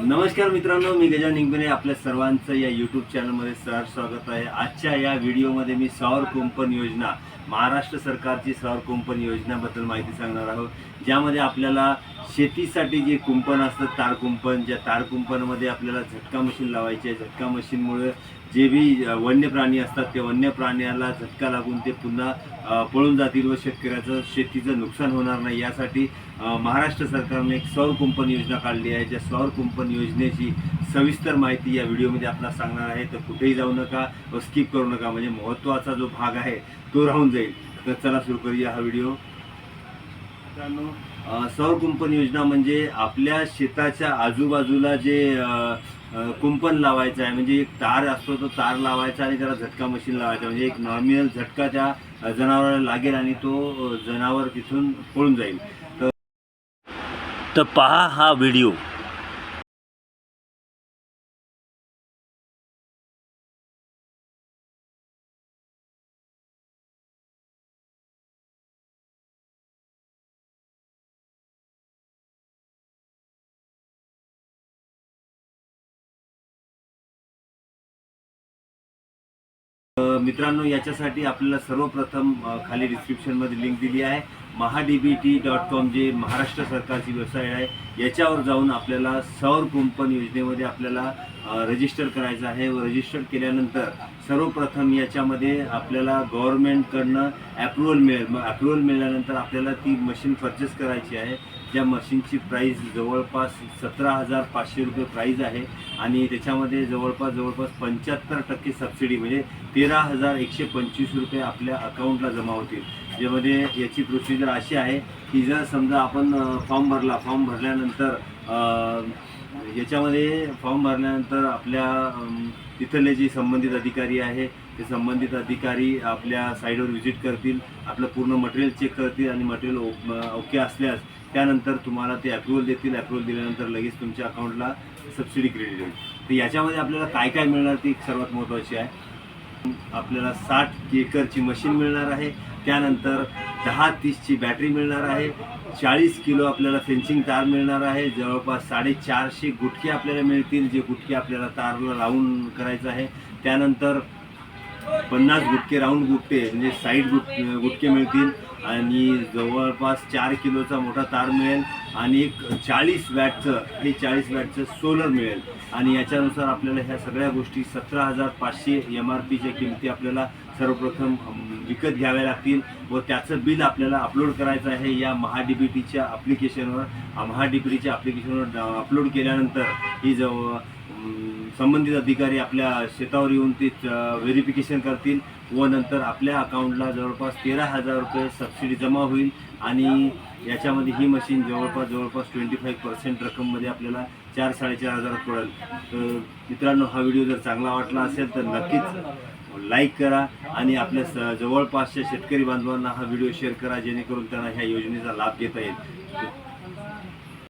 नमस्कार मित्रांनो मी गजान निंगणे आपल्या सर्वांचं या यूट्यूब चॅनलमध्ये सर स्वागत आहे. आजच्या या व्हिडिओमध्ये मी सौर कुंपण योजना महाराष्ट्र सरकारची सौर कुंपण योजनेबद्दल माहिती सांगणार आहोत. ज्यामध्ये आपल्याला शेतीसाठी जे कुंपण असतं तार कुंपण ज्या तार कुंपणमध्ये आपल्याला झटका मशीन लावायची आहे. झटका मशीनमुळे जे बी वन्य प्राणी असतात त्या वन्य प्राण्याला झटका लागून ते पुन्हा पळून जातील व शेतकऱ्याचं शेतीचं नुकसान होणार नाही. यासाठी महाराष्ट्र सरकारने एक सौर कुंपण योजना काढली आहे. ज्या सौर कुंपण योजनेची सविस्तर माहिती या व्हिडिओमध्ये आपल्याला सांगणार आहे. तर कुठेही जाऊ नका व स्किप करू नका. म्हणजे महत्त्वाचा जो भाग आहे तो राहून जाईल. तर चला सुरू करूया हा व्हिडिओ. मित्रांनो सौर कुंपण योजना म्हणजे आपल्या शेताच्या आजूबाजूला जे कुंपण लावायचं आहे म्हणजे एक तार असतो तो तार लावायचा आणि त्याला झटका मशीन लावायचा. म्हणजे एक नॉर्मल झटका त्या जनावराला लागेल आणि तो जनावर तिथून पळून जाईल. तर तर पहा हा व्हिडिओ. मित्रांनो याच्यासाठी आपल्याला सर्वप्रथम खाली डिस्क्रिप्शनमध्ये लिंक दिली आहे. महाडीबीटी डॉट कॉम जे महाराष्ट्र सरकारची वेबसाईट आहे याच्यावर जाऊन आपल्याला सौर कुंपण योजनेमध्ये आपल्याला रजिस्टर करायचं आहे व रजिस्टर केल्यानंतर सर्वप्रथम याच्यामध्ये आपल्याला गव्हर्नमेंटकडनं ॲप्रुव्हल मिळेल. मग ॲप्रुव्हल मिळाल्यानंतर आपल्याला ती मशीन परचेस करायची आहे. ज्या मशीनची प्राईस जवळपास सतरा हजार पाचशे रुपये प्राईज आहे. आणि त्याच्यामध्ये जवळपास जवळपास पंच्याहत्तर टक्के सबसिडी म्हणजे तेरा हजार एकशे पंचवीस रुपये आपल्या अकाउंटला जमा होतील. ज्यामध्ये याची प्रोसिजर अशी आहे की जर समजा आपण फॉर्म भरला फॉर्म भरल्यानंतर याच्यामध्ये फॉर्म भरल्यानंतर आपल्या तिथले जे संबंधित अधिकारी आहे ते संबंधित अधिकारी आपल्या साईडवर व्हिजिट करतील आपलं पूर्ण मटेरियल चेक करतील आणि मटेरियल ओके असल्यास त्यानंतर तुम्हाला ते अप्रुव्हल देतील. अप्रुव्हल दिल्यानंतर लगेच तुमच्या अकाउंटला सबसिडी क्रेडिट होईल तर याच्यामध्ये आपल्याला काय काय मिळणार ती सर्वात महत्त्वाची आहे. आपल्याला साठ एकरची मशीन मिळणार आहे. त्यानंतर दहा तीसची बॅटरी मिळणार आहे. चाळीस किलो आपल्याला फेन्सिंग तार मिळणार आहे. जवळपास साडेचारशे गुटके आपल्याला मिळतील जे गुटके आपल्याला तारला राऊंड करायचं आहे. त्यानंतर पन्नास गुटके राऊंड गुटके म्हणजे साईड गुट गुटके मिळतील. आणि जवळपास चार किलोचा मोठा तार मिळेल. आणि एक चाळीस वॅटचं हे चाळीस वॅटचं सोलर मिळेल. आणि याच्यानुसार आपल्याला ह्या सगळ्या गोष्टी सतरा हजार पाचशे एम आर पीच्या किमती आपल्याला सर्वप्रथम विकत घ्याव्या लागतील व त्याचं बिल आपल्याला अपलोड करायचं आहे या महाडीबीटीच्या ॲप्लिकेशनवर महाडीबीटीच्या ॲप्लिकेशनवर अपलोड केल्यानंतर ही जव संबंधित अधिकारी आपल्या शेतावर येऊन ते व्हेरिफिकेशन करतील व नंतर आपल्या अकाउंटला जवळपास तेरा हजार रुपये सबसिडी जमा होईल आणि याच्यामध्ये ही मशीन जवळपास जवळपास ट्वेंटी फाईव्ह पर्सेंट रक्कममध्ये आपल्याला चार साडेचार हजारात पडेल. तर मित्रांनो हा व्हिडिओ जर चांगला वाटला असेल तर नक्कीच लाईक करा आणि आपल्या स जवळपासच्या शेतकरी बांधवांना हा व्हिडिओ शेअर करा जेणेकरून त्यांना ह्या योजनेचा लाभ घेता येईल.